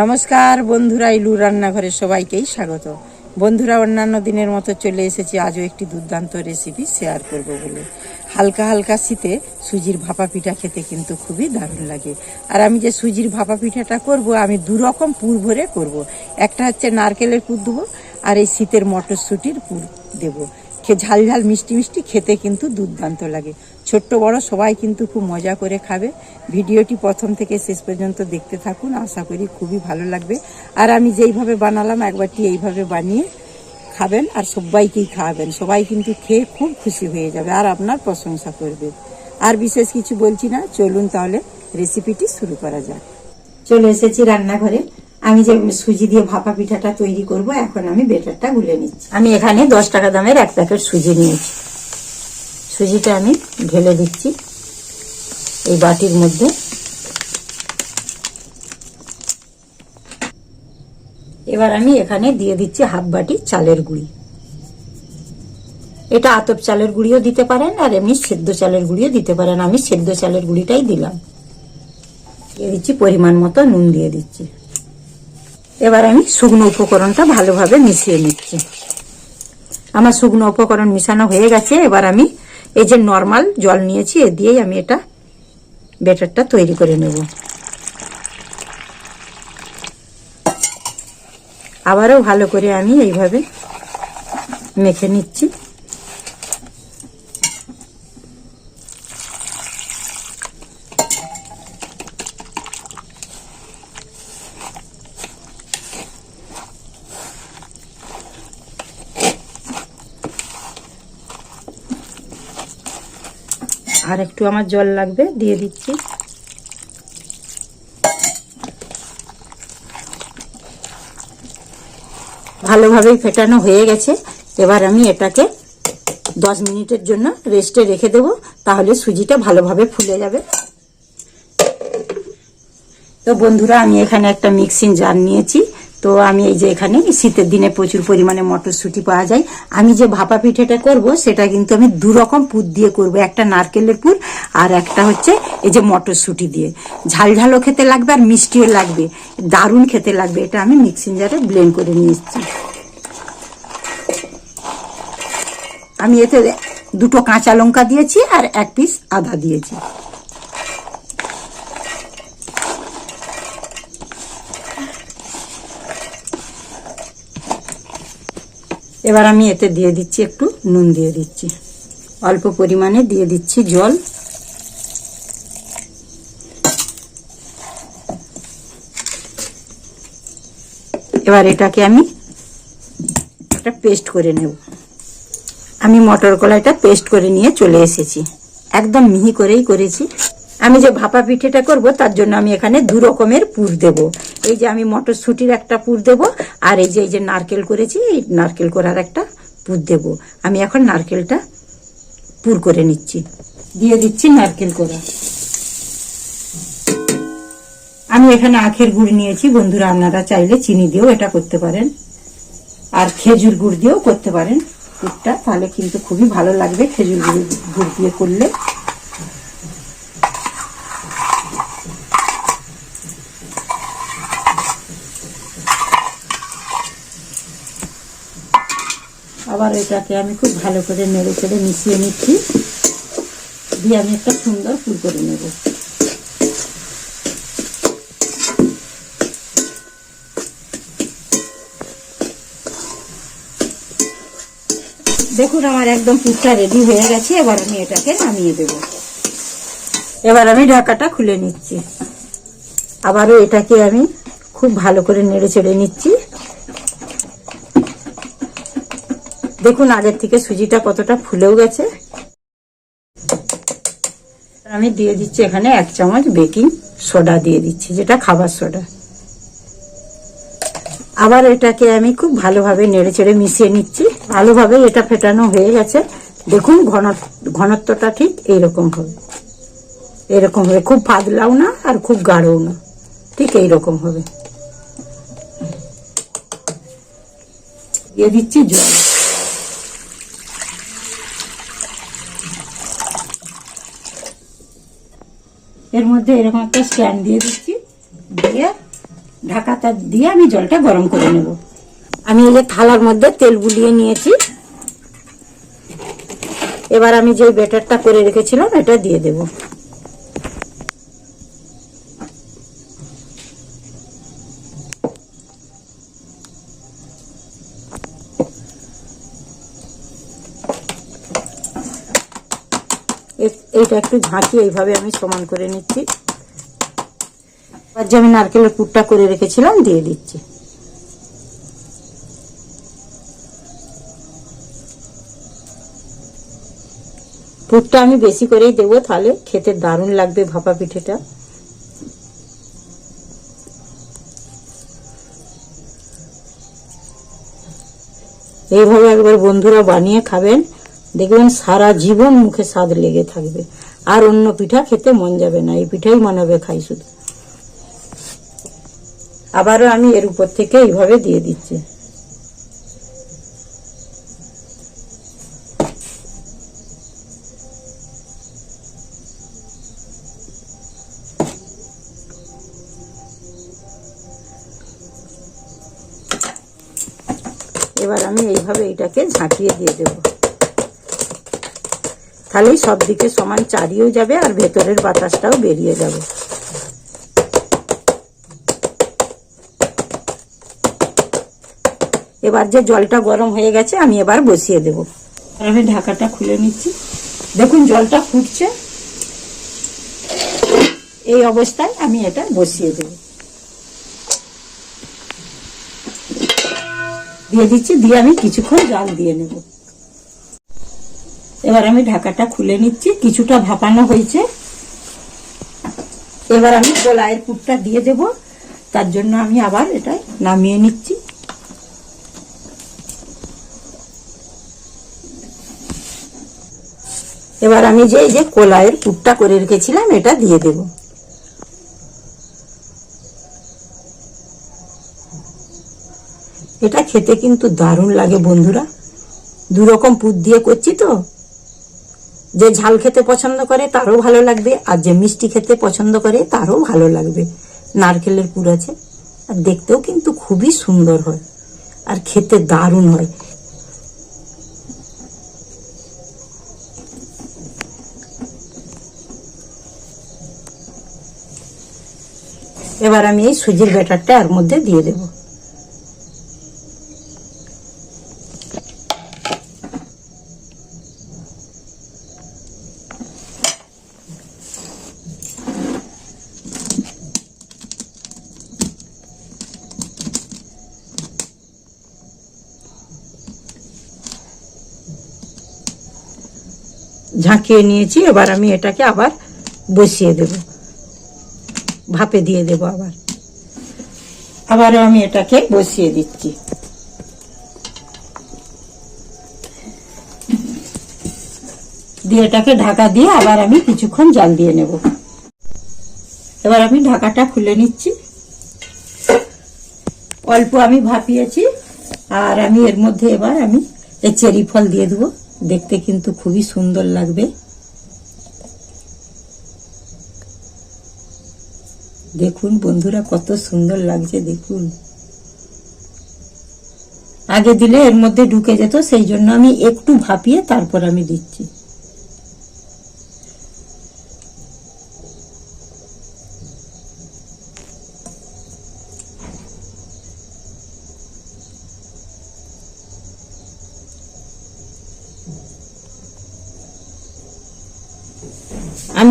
নমস্কার বন্ধুরা ইলু রান্নাঘরে সবাইকেই স্বাগত। বন্ধুরা, অন্যান্য দিনের মতো চলে এসেছি, আজও একটি দুর্দান্ত রেসিপি শেয়ার করব বলে। হালকা হালকা শীতে সুজির ভাপা পিঠা খেতে কিন্তু খুবই দারুণ লাগে। আর আমি যে সুজির ভাপা পিঠাটা করব, আমি দু রকম পুর ভরে করব। একটা হচ্ছে নারকেলের পুর দেবো, আর এই শীতের মটরশুঁটির পুর দেবো। ঝাল ঝাল মিষ্টি মিষ্টি খেতে কিন্তু দুর্দান্ত লাগে। ছোট্ট বড় সবাই কিন্তু খুব মজা করে খাবে। ভিডিওটি প্রথম থেকে শেষ পর্যন্ত দেখতে থাকুন, আশা করি খুবই ভালো লাগবে। আর আমি যেইভাবে বানালাম, একবারটি এইভাবে বানিয়ে খাবেন আর সবাইকেই খাওয়াবেন। সবাই কিন্তু খেয়ে খুব খুশি হয়ে যাবে আর আপনার প্রশংসা করবে। আর বিশেষ কিছু বলছি না, চলুন তাহলে রেসিপিটি শুরু করা যাক। চলে এসেছি রান্নাঘরে। আমি যে সুজি দিয়ে ভাপা পিঠাটা তৈরি করব, এখন আমি বেটারটা গুলে নিচ্ছি। আমি এখানে দশ টাকা দামের এক প্যাকেট সুজি নিয়েছি। সুজিটা আমি ঢেলে দিচ্ছি এই বাটির মধ্যে। এবার আমি এখানে দিয়ে দিচ্ছি হাফ বাটি চালের গুঁড়ি। এটা আতপ চালের গুঁড়িও দিতে পারেন আর এমনি সেদ্ধ চালের গুঁড়িও দিতে পারেন। আমি সেদ্ধ চালের গুঁড়িটাই দিলাম। দিয়ে দিচ্ছি পরিমাণ মতো নুন দিয়ে দিচ্ছি। এবার আমি শুকনো উপকরণটা ভালোভাবে মিশিয়ে নিচ্ছি। আমার শুকনো উপকরণ মিশানো হয়ে গেছে। এবার আমি এই যে নর্মাল জল নিয়েছি, এ দিয়েই আমি এটা ব্যাটারটা তৈরি করে নেব। আবারও ভালো করে আমি এইভাবে মেখে নিচ্ছি। আর একটু আমার জল লাগবে, দিয়ে দিচ্ছি। ভালোভাবেই ফেটানো হয়ে গেছে। এবার আমি এটাকে দশ মিনিটের জন্য রেস্টে রেখে দেব, তাহলে সুজিটা ভালোভাবে ফুলে যাবে। তো বন্ধুরা, আমি এখানে একটা মিক্সিং জার নিয়েছি। তো আমি এই যে এখানে শীতের দিনে প্রচুর পরিমাণে মটরশুঁটি পাওয়া যায়। আমি যে ভাপা পিঠেটা করব, সেটা কিন্তু আমি দু রকম পুর দিয়ে করব। একটা নারকেলের পুর আর একটা হচ্ছে এই যে মটরশুঁটি দিয়ে। ঝাল ঝালও খেতে লাগবে আর মিষ্টিও লাগবে। দারুণ খেতে লাগবে। এটা আমি মিক্সিং জারে ব্লেন্ড করে নিয়ে এসেছি। আমি এতে দুটো কাঁচা লঙ্কা দিয়েছি আর এক পিস আদা দিয়েছি। এবার আমি এতে দিয়ে দিচ্ছি একটু নুন দিয়ে দিচ্ছি। অল্প পরিমাণে দিয়ে দিচ্ছি জল। এবার এটাকে আমি একটা পেস্ট করে নেব। আমি মটর কলাইটা পেস্ট করে নিয়ে চলে এসেছি। একদম মিহি করেই করেছি। আমি যে ভাপা পিঠেটা করব, তার জন্য আমি এখানে দু রকমের পুর দেব। এই যে আমি মটরশুঁটির একটা পুর দেব, আর এই যে এই যে নারকেল করেছি, এই নারকেল করার একটা পুর দেব। আমি এখন নারকেলটা পুর করে নিচ্ছি। দিয়ে দিচ্ছি নারকেল করা। আমি এখানে আখের গুড় নিয়েছি। বন্ধুরা, আপনারা চাইলে চিনি দিয়েও এটা করতে পারেন। আর খেজুর গুড় দিয়েও করতে পারেন। পুরটা তাহলে কিন্তু খুবই ভালো লাগবে খেজুর গুড় গুড় দিয়ে করলে। আবার এটাকে আমি খুব ভালো করে নেড়ে চেড়ে মিশিয়ে নিচ্ছি। দিয়ে আমি একটা সুন্দর ফুল করে নেব। দেখুন, আমার একদম পুরটা রেডি হয়ে গেছে। এবার আমি এটাকে নামিয়ে দেব। এবার আমি ঢাকাটা খুলে নিচ্ছি। আবারও এটাকে আমি খুব ভালো করে নেড়ে চেড়ে নিচ্ছি। দেখুন আগের থেকে সুজিটা কতটা ফুলেও গেছে। আমি দিয়ে দিচ্ছি এখানে এক চামচ বেকিং সোডা দিয়ে দিচ্ছি, যেটা খাবার সোডা। আবার এটাকে আমি খুব ভালোভাবে নেড়ে চেড়ে মিশিয়ে নিচ্ছি। ভালোভাবে এটা ফেটানো হয়ে গেছে। দেখুন ঘন, ঘনত্বটা ঠিক এইরকম হবে। এরকম হবে। খুব পাতলাও না আর খুব গাঢ়ও না। ঠিক এইরকম হবে। দিয়ে দিচ্ছি জল। এর মধ্যে এরকম একটা স্ট্যান্ড দিয়ে দিচ্ছি। দিয়ে ঢাকাটা দিয়ে আমি জলটা গরম করে নেব। আমি এই যে থালার মধ্যে তেল বুলিয়ে নিয়েছি। এবার আমি যে ব্যাটারটা করে রেখেছিলাম, এটা দিয়ে দেব। এইটা একটু ঝাঁকি এইভাবে আমি সমান করে নিচ্ছি। এবার যে আমি নারকেলের পুরটা করে রেখেছিলাম, দিয়ে দিচ্ছি। পুরটা আমি বেশি করেই দেবো, তাহলে খেতে দারুণ লাগবে ভাপা পিঠেটা। এইভাবে একবার বন্ধুরা বানিয়ে খাবেন। দেখবেন সারা জীবন মুখে স্বাদ লেগে থাকবে। আর অন্য পিঠা খেতে মন যাবে না, এই পিঠাই মনে হবে খাই শুধু। আবারও আমি এর উপর থেকে এইভাবে দিয়ে দিচ্ছি। এবার আমি এইভাবে এটাকে ঝাঁকিয়ে দিয়ে দেব। তাহলেই সব দিকে সমান চারিয়েও যাবে আর ভেতরের বাতাসটাও বেরিয়ে যাবে। এবার যে জলটা গরম হয়ে গেছে, আমি এবার বসিয়ে দেব। আমি ঢাকাটা খুলে নিচ্ছি। দেখুন, জলটা ফুটছে। এই অবস্থায় আমি এটা বসিয়ে দেব। দিয়ে দিচ্ছি, দিয়ে আমি কিছুক্ষণ জাল দিয়ে নেব। এবার আমি ঢাকাটা খুলে নিচ্ছি, কিছুটা ভাপানো হয়েছে। এবার আমি কলাইয়ের পুরটা দিয়ে দেব, তার জন্য আমি আবার এটা নামিয়ে নিচ্ছি। এবার আমি যে এই যে কলাইয়ের পুরটা করে রেখেছিলাম, এটা দিয়ে দেব। এটা খেতে কিন্তু দারুণ লাগে বন্ধুরা। দু রকম পুর দিয়ে করছি তো। যে ঝাল খেতে পছন্দ করে তারও ভালো লাগবে, আর যে মিষ্টি খেতে পছন্দ করে তারও ভালো লাগবে। নারকেলের পুর আছে, আর দেখতেও কিন্তু খুবই সুন্দর হয়, আর খেতে দারুণ হয়। এবার আমি এই সুজির ব্যাটারটা এর মধ্যে দিয়ে দেব। ঝাঁকিয়ে নিয়েছি, এবার আমি এটাকে আবার বসিয়ে দেব। ভাপে দিয়ে দেব আবার। আবারও আমি এটাকে বসিয়ে দিচ্ছি। দিয়ে এটাকে ঢাকা দিয়ে আবার আমি কিছুক্ষণ জাল দিয়ে নেব। এবার আমি ঢাকাটা খুলে নিচ্ছি। অল্প আমি ভাপিয়েছি, আর আমি এর মধ্যে এবার আমি এই চেরি ফল দিয়ে দেবো। দেখতে কিন্তু খুবই সুন্দর লাগবে। দেখুন বন্ধুরা, কত সুন্দর লাগছে, দেখুন। আগে দিলে এর মধ্যে ঢুকে যেত, সেই জন্য আমি একটু ভাপিয়ে তারপর আমি দিচ্ছি।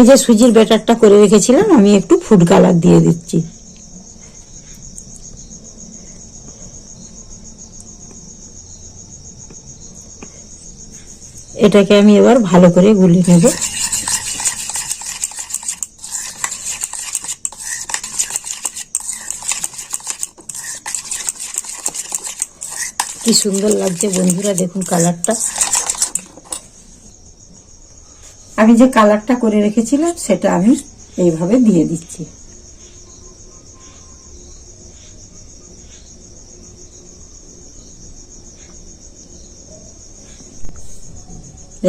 আমি যে সুজির ব্যাটারটা করে রেখেছিলাম, আমি একটু ফুড কালার দিয়ে দিচ্ছি। এটাকে আমি এবার ভালো করে গুলি নেব। কি সুন্দর লাগছে বন্ধুরা, দেখুন কালারটা। আমি যে কালারটা করে রেখেছিলাম, সেটা আমি এইভাবে দিয়ে দিচ্ছি।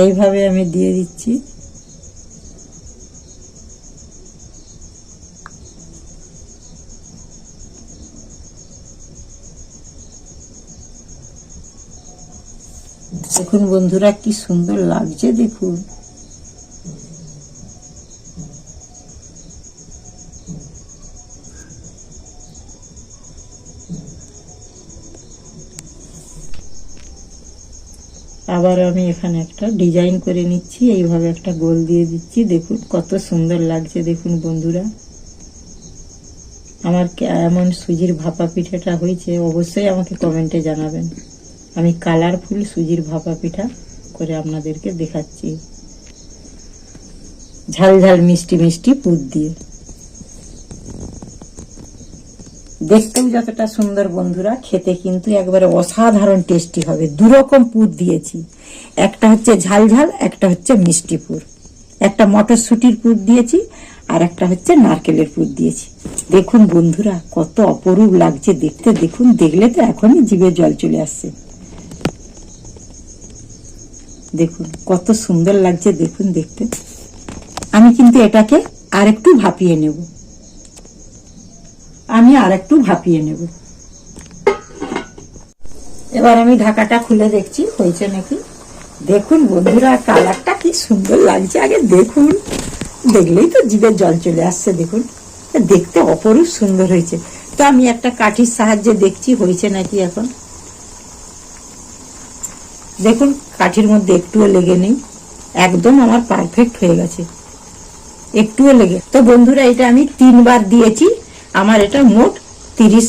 এইভাবে আমি দিয়ে দিচ্ছি। দেখুন বন্ধুরা, কি সুন্দর লাগছে, দেখুন। আবার আমি এখানে একটা ডিজাইন করে নিচ্ছি, এইভাবে একটা গোল দিয়ে দিচ্ছি। দেখুন, কত সুন্দর লাগছে, দেখুন বন্ধুরা। আমার এমন সুজির ভাপা পিঠাটা হয়েছে, অবশ্যই আমাকে কমেন্টে জানাবেন। আমি কালারফুল সুজির ভাপা পিঠা করে আপনাদেরকে দেখাচ্ছি। ঝাল ঝাল মিষ্টি মিষ্টি পুর দিয়ে। দেখতেও যতটা সুন্দর বন্ধুরা, খেতে কিন্তু একবারে অসাধারণ টেস্টি হবে। দুরকম পুর দিয়েছি। একটা হচ্ছে ঝাল ঝাল একটা হচ্ছে মিষ্টি পুর। একটা মটরশুটির পুর দিয়েছি আর একটা হচ্ছে নারকেলের পুর দিয়েছি। দেখুন বন্ধুরা, কত অপরূপ লাগছে দেখতে। দেখুন, দেখলে তো এখনই জিভে জল চলে আসছে। দেখুন, কত সুন্দর লাগছে দেখুন দেখতে। আমি কিন্তু এটাকে আরেকটু ভাপিয়ে নেব। আমি আরেকটু ভাপিয়ে নেব। এবার আমি ঢাকাটা খুলে দেখছি, হয়েছে নাকি? দেখুন বন্ধুরা, কালারটা কি সুন্দর লাগছে। আগে দেখুন, দেখলেই তো জিভের জল চলে আসছে, দেখুন। দেখতে অপরূপ সুন্দর হয়েছে। তো আমি একটা কাঠির সাহায্যে দেখছি, হয়েছে নাকি এখন? দেখুন, কাঠির মধ্যে একটুও লেগে নেই। একদম আমার পারফেক্ট হয়ে গেছে। একটুও লেগে তো বন্ধুরা, এটা আমি তিনবার দিয়েছি। আমার এটা মোট তিরিশ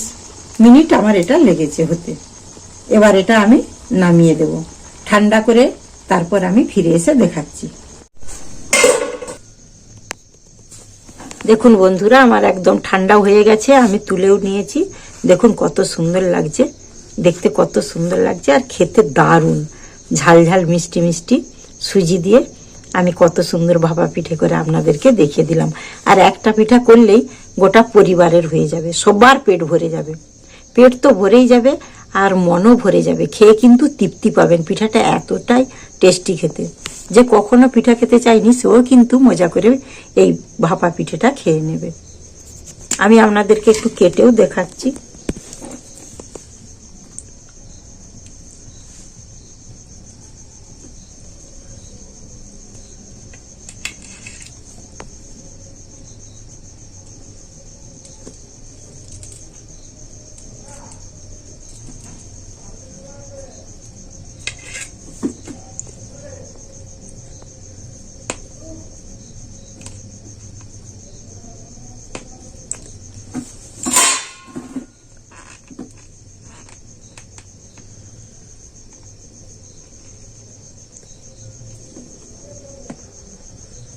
মিনিট আমার এটা লেগেছে হতে। এবার এটা আমি নামিয়ে দেব। ঠান্ডা করে তারপর আমি ফিরে এসে দেখাচ্ছি। দেখুন বন্ধুরা, আমার একদম ঠান্ডা হয়ে গেছে, আমি তুলেও নিয়েছি। দেখুন কত সুন্দর লাগছে। দেখতে কত সুন্দর লাগছে, আর খেতে দারুণ। ঝাল ঝাল মিষ্টি মিষ্টি সুজি দিয়ে আমি কত সুন্দর ভাপা পিঠে করে আপনাদেরকে দেখিয়ে দিলাম। আর একটা পিঠা করলেই গোটা পরিবারের হয়ে যাবে, সবার পেট ভরে যাবে। পেট তো ভরেই যাবে আর মনও ভরে যাবে, খেয়ে কিন্তু তৃপ্তি পাবেন। পিঠাটা এতটাই টেস্টি খেতে। যে কখনো পিঠা খেতে চায়নি সেও কিন্তু মজা করে এই ভাপা পিঠেটা খেয়ে নেবে। আমি আপনাদেরকে একটু কেটেও দেখাচ্ছি।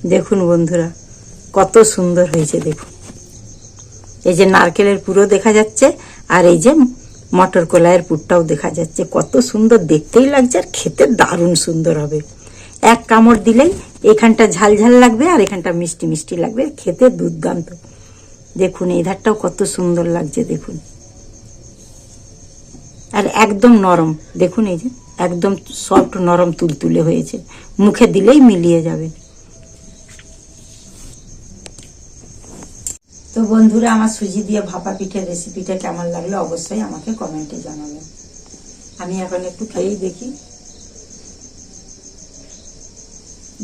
দেখুন বন্ধুরা, কত সুন্দর হয়েছে, দেখুন। এই যে নারকেলের পুরো দেখা যাচ্ছে, আর এই যে মটর কলাইয়ের পুরটাও দেখা যাচ্ছে। কত সুন্দর, দেখতেই লাগছে, আর খেতে দারুণ সুন্দর হবে। এক কামড় দিলেই এখানটা ঝাল ঝাল লাগবে, আর এখানটা মিষ্টি মিষ্টি লাগবে, খেতে দুর্দান্ত। দেখুন, এই ধারটাও কত সুন্দর লাগছে, দেখুন। আর একদম নরম, দেখুন এই যে, একদম সফট নরম তুলতুলে হয়েছে। মুখে দিলেই মিলিয়ে যাবে। বন্ধুরা, আমার সুজি দিয়ে ভাপা পিঠের রেসিপিটা কেমন লাগল অবশ্যই আমাকে কমেন্টে জানাবেন। আমি এখন একটু খেয়েই দেখি।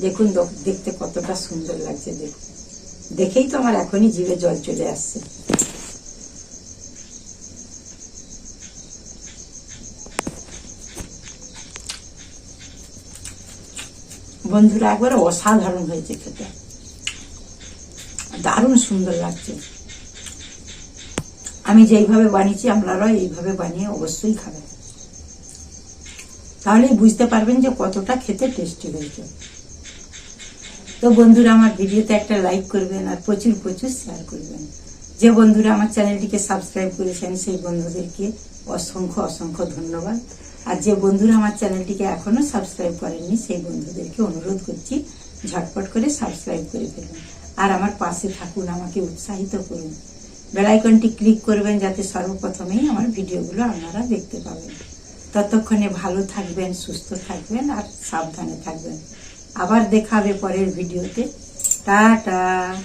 দেখুন দেখতে কতটা সুন্দর লাগছে দেখুন দেখেই তো আমার এখনই জিভে জল চলে আসছে। বন্ধুরা, একবার অসাধারণ হয়েছে খেতে। দারুণ সুন্দর লাগছে। আমি যেইভাবে বানিয়েছি, আপনারাও এইভাবে বানিয়ে অবশ্যই খাবেন। তাহলেই বুঝতে পারবেন যে কতটা খেতে টেস্টি হয়েছে। তো বন্ধুরা, আমার ভিডিওতে একটা লাইক করবেন আর প্রচুর প্রচুর শেয়ার করবেন। যে বন্ধুরা আমার চ্যানেলটিকে সাবস্ক্রাইব করেছেন, সেই বন্ধুদেরকে অসংখ্য অসংখ্য ধন্যবাদ। আর যে বন্ধুরা আমার চ্যানেলটিকে এখনও সাবস্ক্রাইব করেননি, সেই বন্ধুদেরকে অনুরোধ করছি, ঝটপট করে সাবস্ক্রাইব করে ফেলুন। আর আমার পাশে থাকুন, আমাকে উৎসাহিত করুন। বেলাইকনটি ক্লিক করবেন যাতে সর্বপ্রথমেই আমার ভিডিওগুলো আপনারা দেখতে পাবেন। ততক্ষণে ভালো থাকবেন, সুস্থ থাকবেন আর সাবধানে থাকবেন। আবার দেখাবে পরের ভিডিওতে। টাটা!